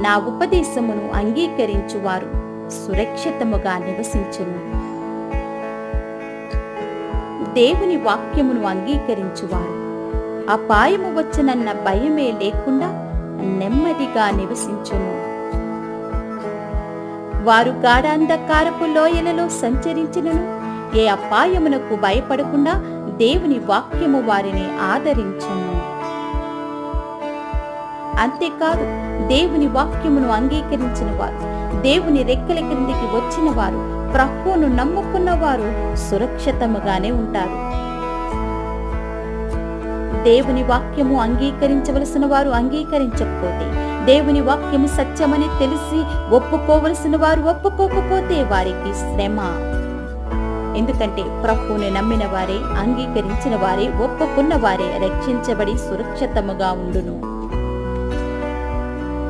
నా ఉపదేశమును అంగీకరించువారు సురక్షితముగా నివసించును. దేవుని వాక్యమును అంగీకరించువారు. అపాయము వచ్చనన్న భయమే లేకుండా నెమ్మదిగా నివసించును. వారు గాఢాంధకారపు లోయలలో సంచరించినను ఏ అపాయమునకు భయపడకుండా దేవుని వాక్యము వారిని ఆదరించును. అంతేకాదు దేవుని వాక్యమును అంగీకరించిన వారు దేవుని రెక్కల క్రిందికి వచ్చిన వారు ప్రభువును నమ్ముకున్న వారు సురక్షితముగానే ఉంటారు. దేవుని వాక్యము అంగీకరించవలసిన వారు అంగీకరించకపోతే దేవుని వాక్యము సత్యమని తెలిసి ఒప్పుకోవలసిన వారు ఒప్పుకోకపోతే వారికి శ్రమ. ఎందుకంటే ప్రభువుని నమ్మిన వారే అంగీకరించిన వారే ఒప్పుకున్న వారే రక్షించబడి సురక్షితముగా ఉండును.